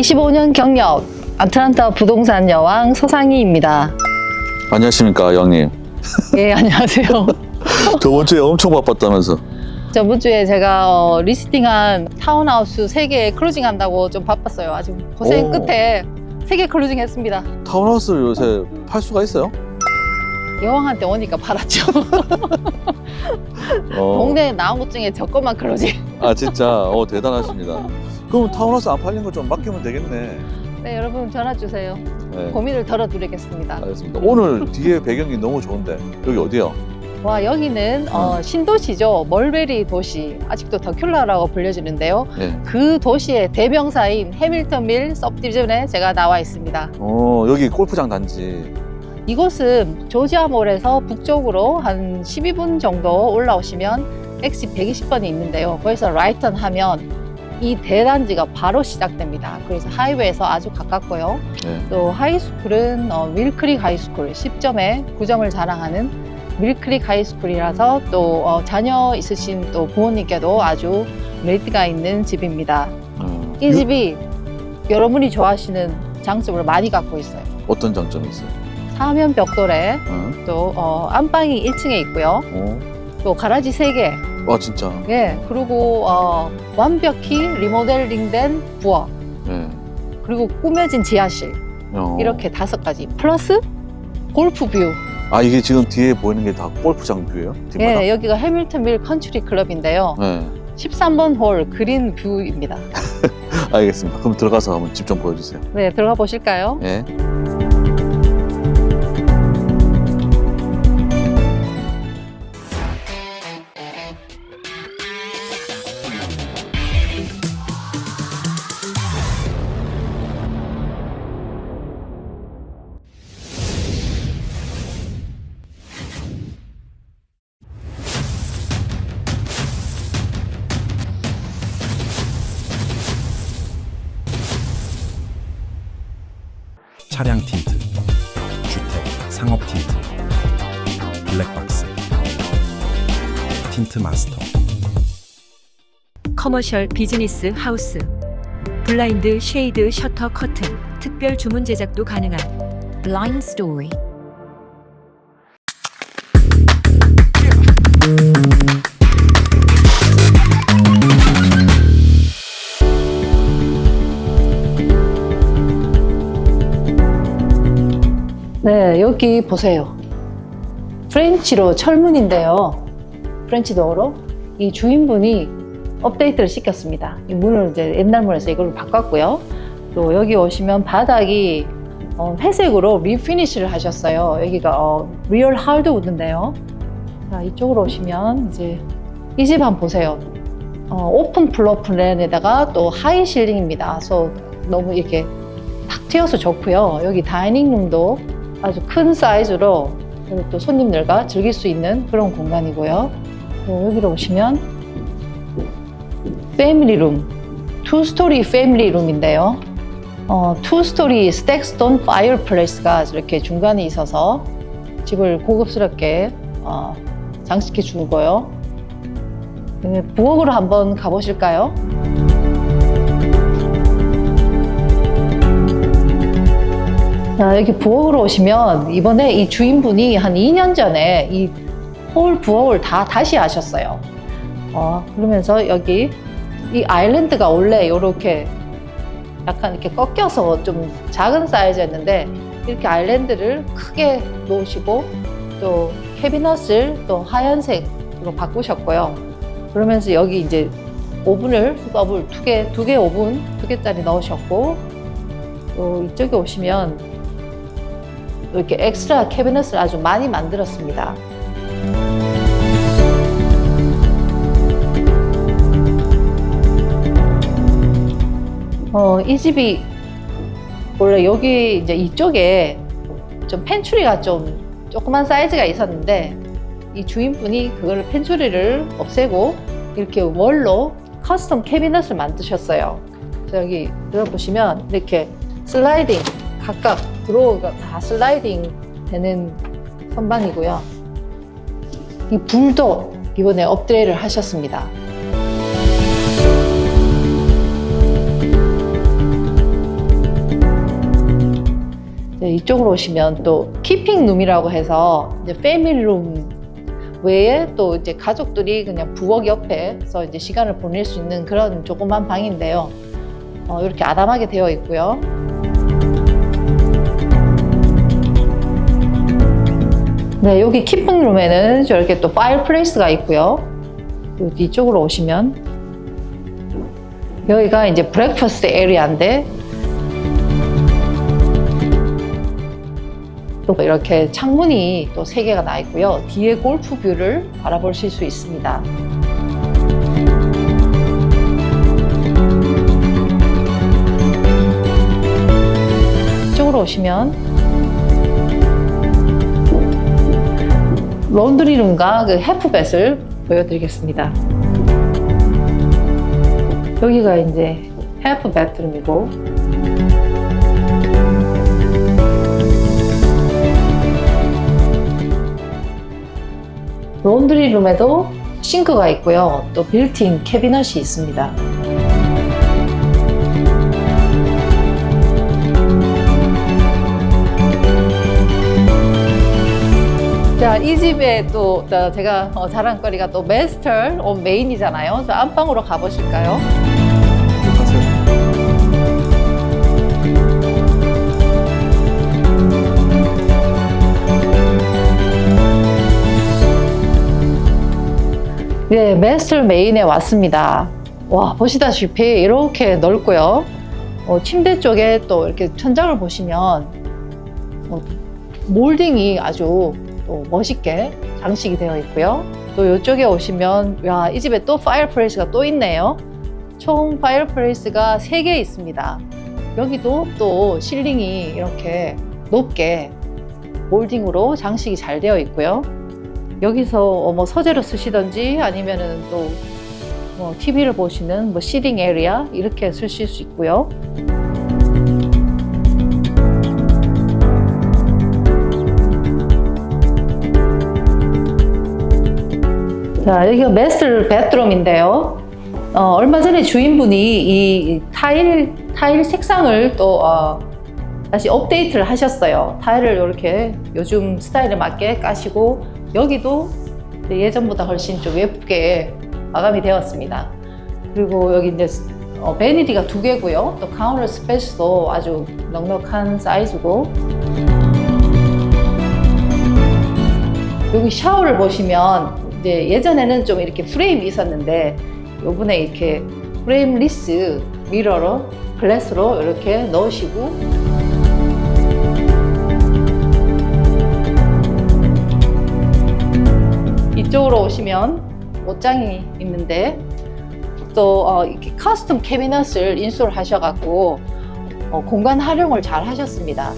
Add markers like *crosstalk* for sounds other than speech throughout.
25년 경력 아틀란타 부동산 여왕 서상희입니다. 안녕하십니까 영님. 예, 안녕하세요. *laughs* 저번 주에 엄청 바빴다면서. 저번 주에 제가 어, 리스팅한 타운하우스 3개 클로징 한다고 좀 바빴어요. 아주 고생 오. 끝에 3개 클로징 했습니다. 타운하우스를 요새 팔 수가 있어요? 여왕한테 오니까 팔았죠. 어. 동네에 나온 것 중에 저 것만 클로징. 아 진짜 어 대단하십니다. 그럼 타운하우스 안 팔린 거 좀 맡기면 되겠네. 네, 여러분 전화 주세요. 네. 고민을 덜어드리겠습니다. 알겠습니다. 오늘 *laughs* 뒤에 배경이 너무 좋은데 여기 어디요? 와, 여기는 어, 신도시죠. 멀베리 도시. 아직도 더큘라라고 불려지는데요. 네. 그 도시의 대명사인 해밀턴빌 서브디비전에 제가 나와 있습니다. 어 여기 골프장 단지. 이곳은 조지아몰에서 북쪽으로 한 12분 정도 올라오시면 엑시 120번이 있는데요. 거기서 라이턴 하면 이 대단지가 바로 시작됩니다. 그래서 하이웨이에서 아주 가깝고요. 네. 또 하이스쿨은 어, 밀크릭 하이스쿨 10점에 9점을 자랑하는 밀크릭 하이스쿨이라서 또 어, 자녀 있으신 또 부모님께도 아주 메리트가 있는 집입니다. 어, 이 집이 여러분이 좋아하시는 장점을 많이 갖고 있어요. 어떤 장점이 있어요? 사면 벽돌에 어? 또 어, 안방이 1층에 있고요. 어? 또 가라지 3개. 아 진짜. 예. 그리고 어, 완벽히 리모델링된 부엌. 네. 그리고 꾸며진 지하실. 어. 이렇게 다섯 가지. 플러스 골프 뷰. 아 이게 지금 뒤에 보이는 게 다 골프장 뷰예요? 뒷마당? 예, 여기가 해밀턴빌 컨트리 클럽인데요. 네. 13번 홀 그린 뷰입니다. *laughs* 알겠습니다. 그럼 들어가서 한번 집 좀 보여주세요. 네, 들어가 보실까요? 네. 마스터. 커머셜 비즈니스 하우스 블라인드 쉐이드 셔터 커튼 특별 주문 제작도 가능한 Blind Story. 네, 여기 보세요. 프렌치로 철문인데요. 프렌치 도어로 이 주인분이 업데이트를 시켰습니다. 이 문을 이제 옛날 문에서 이걸로 바꿨고요. 또 여기 오시면 바닥이 어, 회색으로 리피니쉬를 하셨어요. 여기가 어, 리얼 하드우드인데요. 자, 이쪽으로 오시면 이제 이 집 한번 보세요. 어, 오픈 플로 플랜에다가 또 하이 실링입니다. 그래서 너무 이렇게 탁 트여서 좋고요. 여기 다이닝룸도 아주 큰 사이즈로 또 손님들과 즐길 수 있는 그런 공간이고요. 또 여기로 오시면 패밀리 룸, 투 스토리 패밀리 룸인데요. 어, 투 스토리 스택스톤 파이어플레이스가 이렇게 중간에 있어서 집을 고급스럽게 어, 장식해 주고요. 네, 부엌으로 한번 가보실까요? 자, 여기 부엌으로 오시면 이번에 이 주인분이 한 2년 전에 이 홀 부엌을 다 다시 하셨어요. 어, 그러면서 여기 이 아일랜드가 원래 이렇게 약간 이렇게 꺾여서 좀 작은 사이즈였는데 이렇게 아일랜드를 크게 놓으시고 또 캐비넷을 또 하얀색으로 바꾸셨고요. 그러면서 여기 이제 오븐을 더블 두 개, 두 개 오븐 두 개짜리 넣으셨고 또 이쪽에 오시면 이렇게 엑스트라 캐비넷을 아주 많이 만들었습니다. 어, 이 집이 원래 여기 이제 이쪽에 좀 펜츄리가 좀 조그만 사이즈가 있었는데 이 주인분이 그걸 펜츄리를 없애고 이렇게 월로 커스텀 캐비넷을 만드셨어요. 여기 들어보시면 이렇게 슬라이딩 각각 드로우가 다 슬라이딩 되는 선반이고요. 이 불도 이번에 업그레이드를 하셨습니다. 이쪽으로 오시면 또 키핑 룸이라고 해서 이제 패밀리 룸 외에 또 이제 가족들이 그냥 부엌 옆에서 이제 시간을 보낼 수 있는 그런 조그만 방인데요. 어, 이렇게 아담하게 되어 있고요. 네, 여기 키핑 룸에는 저렇게 또 파이어플레이스가 있고요. 요 뒤쪽으로 오시면 여기가 이제 브렉퍼스트 에리아인데 또 이렇게 창문이 또 세 개가 나 있고요. 뒤에 골프 뷰를 바라보실 수 있습니다. 이쪽으로 오시면 론드리룸과 그 해프뱃을 보여드리겠습니다. 여기가 이제 해프 베트룸이고 론드리 룸에도 싱크가 있고요. 또 빌트인 캐비넷이 있습니다. 자, 이 집에 또 저, 제가 어, 자랑거리가 또 메스터 온 메인이잖아요. 저 안방으로 가보실까요? 네, 메스터 메인에 왔습니다. 와, 보시다시피 이렇게 넓고요. 어, 침대 쪽에 또 이렇게 천장을 보시면 어, 몰딩이 아주 또 멋있게 장식이 되어 있고요. 또 이쪽에 오시면 야, 이 집에 또 파이어플레이스가 또 있네요. 총 파이어플레이스가 3개 있습니다. 여기도 또 실링이 이렇게 높게 몰딩으로 장식이 잘 되어 있고요. 여기서 어, 뭐 서재로 쓰시던지 아니면은 또 뭐 TV를 보시는 뭐 시딩 에리아 이렇게 쓰실 수 있고요. 자, 여기가 메스터 베드룸인데요. 어, 얼마 전에 주인분이 이 타일 타일 색상을 또 어, 다시 업데이트를 하셨어요. 타일을 이렇게 요즘 스타일에 맞게 까시고 여기도 예전보다 훨씬 좀 예쁘게 마감이 되었습니다. 그리고 여기 이제 어, 베니디가 두 개고요. 또 카운터 스페이스도 아주 넉넉한 사이즈고 여기 샤워를 보시면 이제 예전에는 좀 이렇게 프레임이 있었는데 요번에 이렇게 프레임리스 미러로 글래스로 이렇게 넣으시고 이쪽으로 오시면 옷장이 있는데 또 어, 이렇게 커스텀 캐비넷을 인수를 하셔갖고 어, 공간 활용을 잘 하셨습니다.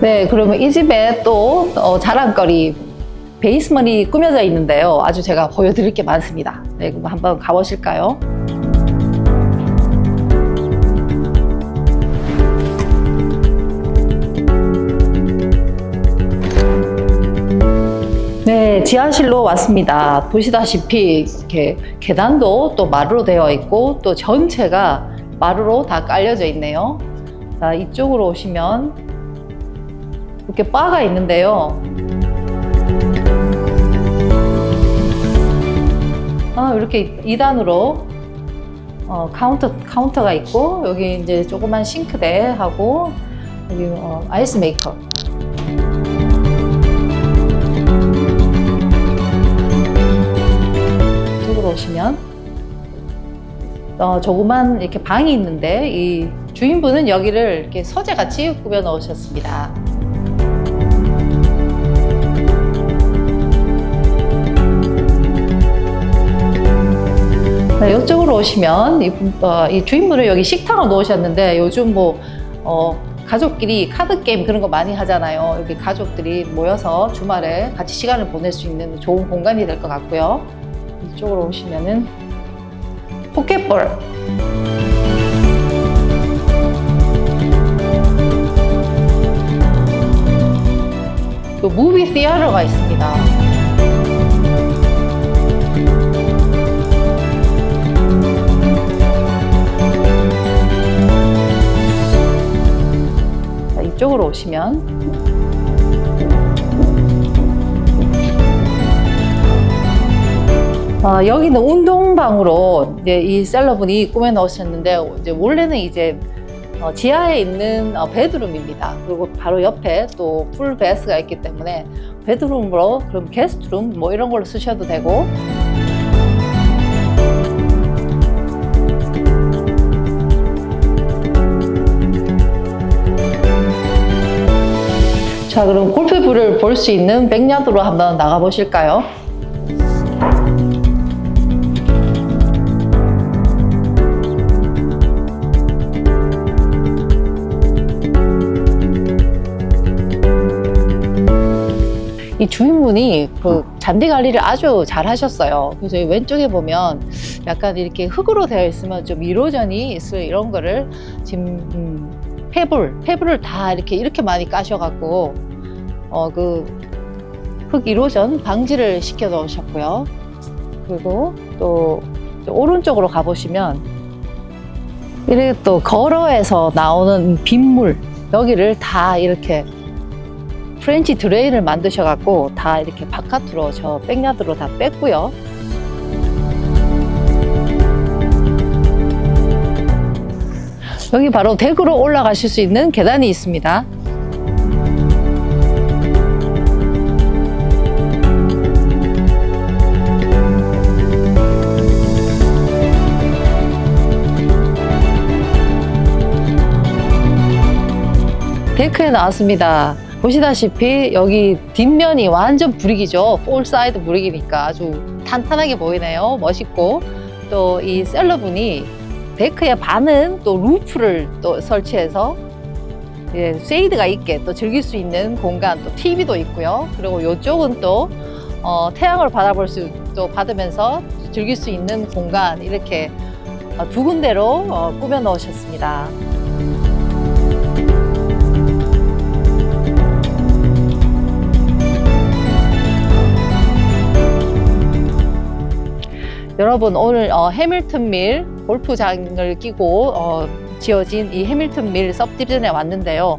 네, 그러면 이 집에 또 어, 자랑거리 베이스먼이 꾸며져 있는데요. 아주 제가 보여드릴 게 많습니다. 네, 그럼 한번 가보실까요? 네, 지하실로 왔습니다. 보시다시피 이렇게 계단도 또 마루로 되어 있고 또 전체가 마루로 다 깔려져 있네요. 자, 이쪽으로 오시면 이렇게 바가 있는데요. 아, 이렇게 2단으로 어, 카운터 카운터가 있고 여기 이제 조그만 싱크대하고 여기 어, 아이스 메이커. 이쪽으로 오시면 어, 조그만 이렇게 방이 있는데 이 주인분은 여기를 이렇게 서재같이 꾸며 넣으셨습니다. 네, 이쪽으로 오시면 이, 어, 이 주인분은 여기 식탁을 놓으셨는데 요즘 뭐 어, 가족끼리 카드 게임 그런 거 많이 하잖아요. 여기 가족들이 모여서 주말에 같이 시간을 보낼 수 있는 좋은 공간이 될 것 같고요. 이쪽으로 오시면은 포켓볼. 또 무비 시어터가 있습니다. 이쪽으로 오시면 어, 여기는 운동방으로 이제 이 셀러분이 꾸며 넣으셨는데 이제 원래는 이제 어, 지하에 있는 어, 베드룸입니다. 그리고 바로 옆에 또 풀 베스가 있기 때문에 베드룸으로 그럼 게스트룸 뭐 이런 걸로 쓰셔도 되고 자 그럼 골프부를 볼 수 있는 백야드로 한번 나가 보실까요? 이 주인분이 그 잔디 관리를 아주 잘 하셨어요. 그래서 이 왼쪽에 보면 약간 이렇게 흙으로 되어 있으면 좀 이로전이 있을 이런 거를 지금 음, 페블, 페블을 다 이렇게 이렇게 많이 까셔갖고 어 그흙 이로전 방지를 시켜 놓으셨고요. 그리고 또 오른쪽으로 가보시면 이렇게 또 걸어에서 나오는 빗물 여기를 다 이렇게 프렌치 드레인을 만드셔갖고 다 이렇게 바깥으로 저 백야드로 다 뺐고요. 여기 바로 덱으로 올라가실 수 있는 계단이 있습니다. 데크에 나왔습니다. 보시다시피 여기 뒷면이 완전 브릭이죠. 폴 사이드 브릭이니까 아주 탄탄하게 보이네요. 멋있고 또 이 셀러분이 데크의 반은 또 루프를 또 설치해서 예, 쉐이드가 있게 또 즐길 수 있는 공간 또 TV도 있고요. 그리고 이쪽은 또 어, 태양을 받아볼 수 또 받으면서 즐길 수 있는 공간 이렇게 어, 두 군데로 어, 꾸며 넣으셨습니다. 여러분 오늘 어, 해밀턴 밀 골프장을 끼고 어, 지어진 이 해밀턴 밀 섭디비전에 왔는데요.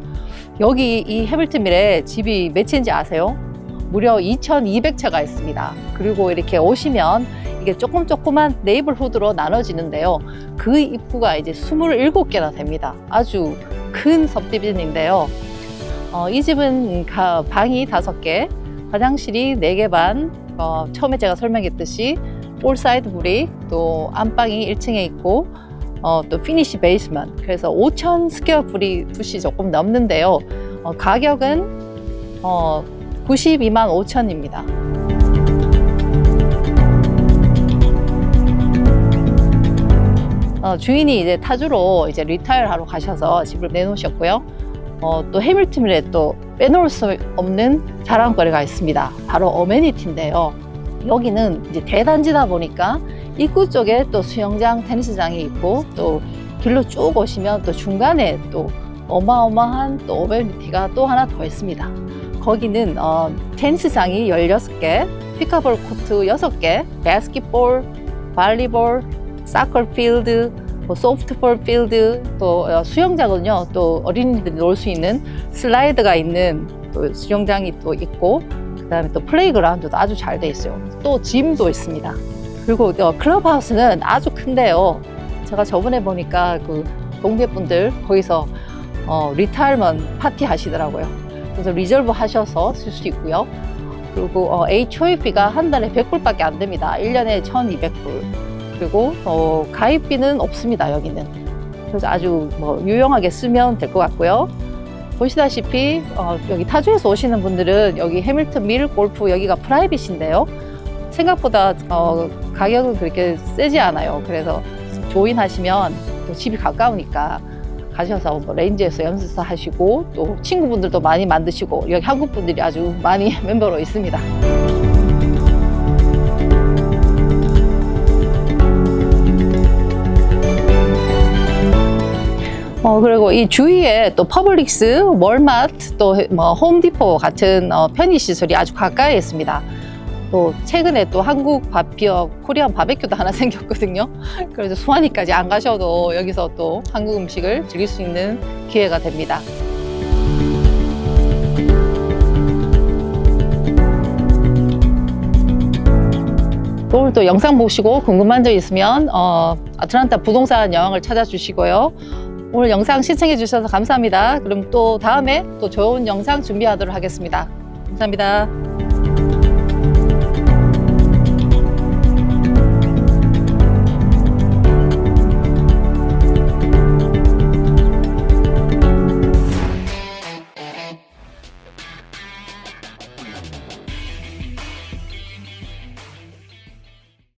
여기 이 해밀턴 밀에 집이 몇 채인지 아세요? 무려 2,200채가 있습니다. 그리고 이렇게 오시면 이게 조금 조그만 네이버후드로 나눠지는데요. 그 입구가 이제 27개나 됩니다. 아주 큰 섭디비전인데요. 어, 이 집은 가- 방이 5개, 화장실이 4개 반, 어, 처음에 제가 설명했듯이 올 사이드 브릭, 또 안방이 1층에 있고, 어, 또 피니시 베이스먼. 그래서 5천 스퀘어 브리 풋이 조금 넘는데요. 어, 가격은 어, 92만 5천입니다. 어, 주인이 이제 타주로 이제 리타일 하러 가셔서 집을 내놓으셨고요. 어, 또 해밀턴에 또 빼놓을 수 없는 자랑거리가 있습니다. 바로 어메니티인데요. 여기는 이제 대단지다 보니까 입구 쪽에 또 수영장, 테니스장이 있고 또 길로 쭉 오시면 또 중간에 또 어마어마한 또 어메니티가 또 하나 더 있습니다. 거기는 어, 테니스장이 16개, 피카볼 코트 6개, 바스켓볼, 발리볼, 사커 필드, 뭐 소프트볼 필드, 또 어, 수영장은요, 또 어린이들이 놀 수 있는 슬라이드가 있는 또 수영장이 또 있고, 그 다음에 또 플레이그라운드도 아주 잘 돼 있어요. 또 짐도 있습니다. 그리고 어, 클럽하우스는 아주 큰데요. 제가 저번에 보니까 그 동네 분들 거기서 어, 리타일먼 파티 하시더라고요. 그래서 리저브 하셔서 쓸 수 있고요. 그리고 어, HOA비가 한 달에 100불밖에 안 됩니다. 1년에 1,200불. 그리고 어, 가입비는 없습니다. 여기는. 그래서 아주 뭐 유용하게 쓰면 될 것 같고요. 보시다시피 어, 여기 타주에서 오시는 분들은 여기 해밀턴 밀 골프 여기가 프라이빗인데요. 생각보다 어, 가격은 그렇게 세지 않아요. 그래서 조인하시면 또 집이 가까우니까 가셔서 뭐 레인지에서 연습사 하시고 또 친구분들도 많이 만드시고 여기 한국 분들이 아주 많이 *laughs* 멤버로 있습니다. 어, 그리고 이 주위에 또 퍼블릭스, 월마트, 또 뭐 홈디포 같은 어, 편의 시설이 아주 가까이 있습니다. 또 최근에 또 한국 밥비어 코리안 바베큐도 하나 *laughs* 생겼거든요. 그래서 수완이까지 안 가셔도 여기서 또 한국 음식을 즐길 수 있는 기회가 됩니다. 또 오늘 또 영상 보시고 궁금한 점 있으면 어, 아틀란타 부동산 여왕을 찾아주시고요. 오늘 영상 시청해 주셔서 감사합니다. 그럼 또 다음에 또 좋은 영상 준비하도록 하겠습니다. 감사합니다.